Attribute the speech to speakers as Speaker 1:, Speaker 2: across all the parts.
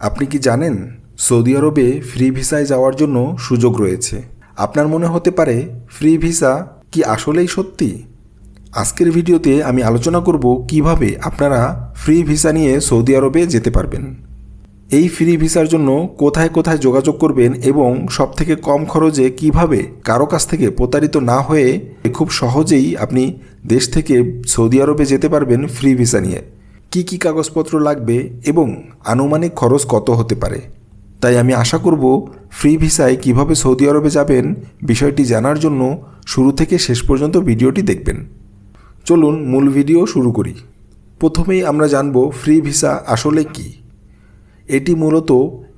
Speaker 1: আপনি কি জানেন সৌদি আরবে ফ্রি ভিসায় যাওয়ার জন্য সুযোগ রয়েছে? আপনার মনে হতে পারে, ফ্রি ভিসা কি আসলেই সত্যি? আজকের ভিডিওতে আমি আলোচনা করব কীভাবে আপনারা ফ্রি ভিসা নিয়ে সৌদি আরবে যেতে পারবেন। এই ফ্রি ভিসার জন্য কোথায় কোথায় যোগাযোগ করবেন এবং সবথেকে কম খরচে কীভাবে কারও কাছ থেকে প্রতারিত না হয়ে খুব সহজেই আপনি দেশ থেকে সৌদি আরবে যেতে পারবেন ফ্রি ভিসা নিয়ে। কি কি কাগজপত্র লাগবে এবং আনুমানিক খরচ কত হতে পারে? তাই আমি আশা করব ফ্রি ভিসায় কীভাবে সৌদি আরবে যাবেন বিষয়টি জানার জন্য শুরু থেকে শেষ পর্যন্ত ভিডিওটি দেখবেন। চলুন মূল ভিডিও শুরু করি। প্রথমেই আমরা জানব ফ্রি ভিসা আসলে কী। এটি মূলত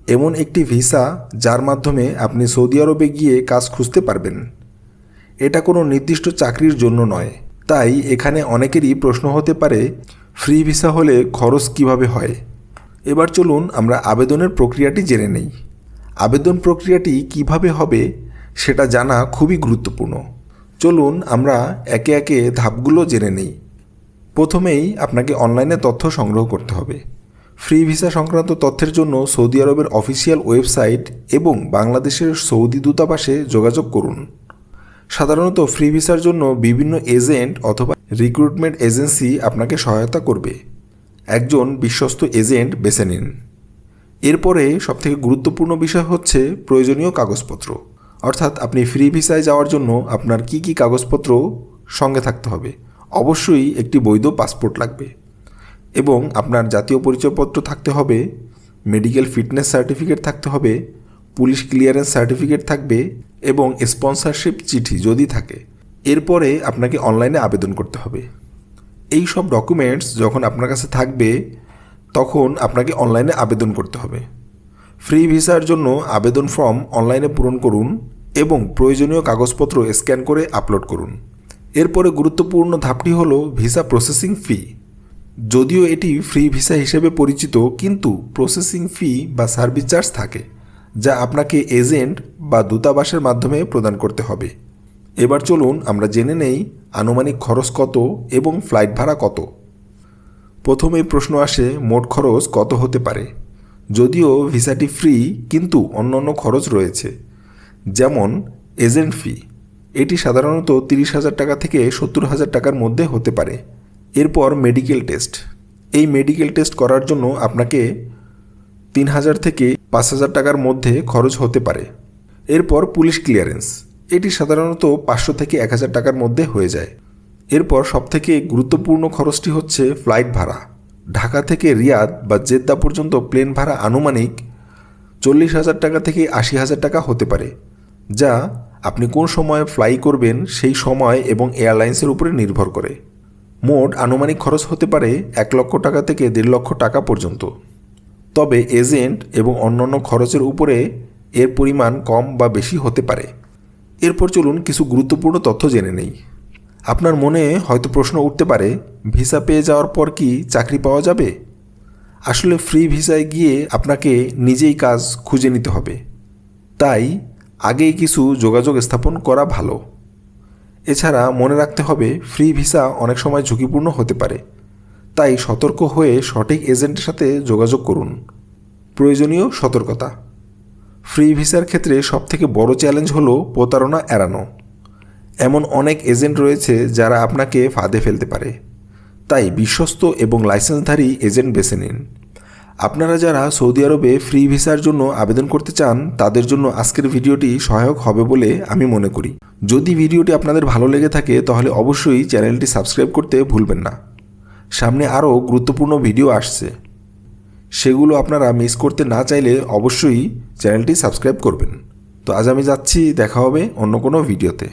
Speaker 1: এমন একটি ভিসা যার মাধ্যমে আপনি সৌদি আরবে গিয়ে কাজ খুঁজতে পারবেন। এটা কোনো নির্দিষ্ট চাকরির জন্য নয়। তাই এখানে অনেকেরই প্রশ্ন হতে পারে ফ্রি ভিসা হলে খরচ কীভাবে হয়? এবার চলুন আমরা আবেদনের প্রক্রিয়াটি জেনে নেই। আবেদন প্রক্রিয়াটি কীভাবে হবে সেটা জানা খুবই গুরুত্বপূর্ণ। চলুন আমরা একে একে ধাপগুলো জেনে নেই। প্রথমেই আপনাকে অনলাইনে তথ্য সংগ্রহ করতে হবে। ফ্রি ভিসা সংক্রান্ত তথ্যের জন্য সৌদি আরবের অফিসিয়াল ওয়েবসাইট এবং বাংলাদেশের সৌদি দূতাবাসে যোগাযোগ করুন। সাধারণত ফ্রি ভিসার জন্য বিভিন্ন এজেন্ট অথবা রিক্রুটমেন্ট এজেন্সি আপনাকে সহায়তা করবে। একজন বিশ্বস্ত এজেন্ট বেছে নিন। এরপরে সবথেকে গুরুত্বপূর্ণ বিষয় হচ্ছে প্রয়োজনীয় কাগজপত্র। অর্থাৎ আপনি ফ্রি ভিসায় যাওয়ার জন্য আপনার কি কি কাগজপত্র সঙ্গে থাকতে হবে। অবশ্যই একটি বৈধ পাসপোর্ট লাগবে। এবং আপনার জাতীয় পরিচয়পত্র থাকতে হবে মেডিকেল ফিটনেস সার্টিফিকেট থাকতে হবে পুলিশ ক্লিয়ারেন্স সার্টিফিকেট থাকবে এবং স্পন্সরশিপ চিঠি যদি থাকে। এরপরে আপনাকে অনলাইনে আবেদন করতে হবে। এই সব ডকুমেন্টস যখন আপনার কাছে থাকবে, তখন আপনাকে অনলাইনে আবেদন করতে হবে। ফ্রি ভিসার জন্য আবেদন ফর্ম অনলাইনে পূরণ করুন এবং প্রয়োজনীয় কাগজপত্র স্ক্যান করে আপলোড করুন। এরপরে গুরুত্বপূর্ণ ধাপটি হল ভিসা প্রসেসিং ফি যদিও এটি ফ্রি ভিসা হিসেবে পরিচিত, কিন্তু প্রসেসিং ফি বা সার্ভিস চার্জ থাকে, যা আপনাকে এজেন্ট বা দূতাবাসের মাধ্যমে প্রদান করতে হবে। এবার চলুন আমরা জেনে নেই আনুমানিক খরচ কত এবং ফ্লাইট ভাড়া কত। প্রথমেই প্রশ্ন আসে, মোট খরচ কত হতে পারে? যদিও ভিসাটি ফ্রি, কিন্তু অন্যান্য খরচ রয়েছে। যেমন, এজেন্ট ফি। এটি সাধারণত তিরিশ হাজার টাকা থেকে সত্তর হাজার টাকার মধ্যে হতে পারে। এরপর মেডিকেল টেস্ট। এই মেডিকেল টেস্ট করার জন্য আপনাকে তিন হাজার থেকে পাঁচ হাজার টাকার মধ্যে খরচ হতে পারে। এরপর পুলিশ ক্লিয়ারেন্স। এটি সাধারণত পাঁচশো থেকে এক হাজার টাকার মধ্যে হয়ে যায়। এরপর সবথেকে গুরুত্বপূর্ণ খরচটি হচ্ছে ফ্লাইট ভাড়া। ঢাকা থেকে রিয়াদ বা জেদ্দা পর্যন্ত প্লেন ভাড়া আনুমানিক চল্লিশ হাজার টাকা থেকে আশি হাজার টাকা হতে পারে, যা আপনি কোন সময় ফ্লাই করবেন সেই সময় এবং এয়ারলাইন্সের উপরে নির্ভর করে। মোট আনুমানিক খরচ হতে পারে এক লক্ষ টাকা থেকে দেড় লক্ষ টাকা পর্যন্ত। তবে এজেন্ট এবং অন্যান্য খরচের উপরে এর পরিমাণ কম বা বেশি হতে পারে। এরপর চলুন কিছু গুরুত্বপূর্ণ তথ্য জেনে নেই। আপনার মনে হয়তো প্রশ্ন উঠতে পারে, ভিসা পেয়ে যাওয়ার পর কি চাকরি পাওয়া যাবে? আসলে ফ্রি ভিসায় গিয়ে আপনাকে নিজেই কাজ খুঁজে নিতে হবে। তাই আগেই কিছু যোগাযোগ স্থাপন করা ভালো। এছাড়া মনে রাখতে হবে, ফ্রি ভিসা অনেক সময় ঝুঁকিপূর্ণ হতে পারে। তাই সতর্ক হয়ে সঠিক এজেন্টের সাথে যোগাযোগ করুন। প্রয়োজনীয় সতর্কতা। ফ্রি ভিসার ক্ষেত্রে সবথেকে বড় চ্যালেঞ্জ হলো প্রতারণা এড়ানো। এমন অনেক এজেন্ট রয়েছে যারা আপনাকে ফাঁদে ফেলতে পারে। তাই বিশ্বস্ত এবং লাইসেন্সধারী এজেন্ট বেছে নিন। আপনারা যারা সৌদি আরবে ফ্রি ভিসার জন্য আবেদন করতে চান, তাদের জন্য আজকের ভিডিওটি সহায়ক হবে বলে আমি মনে করি। যদি ভিডিওটি আপনাদের ভালো লেগে থাকে, তাহলে অবশ্যই চ্যানেলটি সাবস্ক্রাইব করতে ভুলবেন না। সামনে আরও গুরুত্বপূর্ণ ভিডিও আসছে। সেগুলো আপনারা মিস করতে না চাইলে অবশ্যই চ্যানেলটি সাবস্ক্রাইব করবেন। তো আজ আমি যাচ্ছি, দেখা হবে অন্য কোনো ভিডিওতে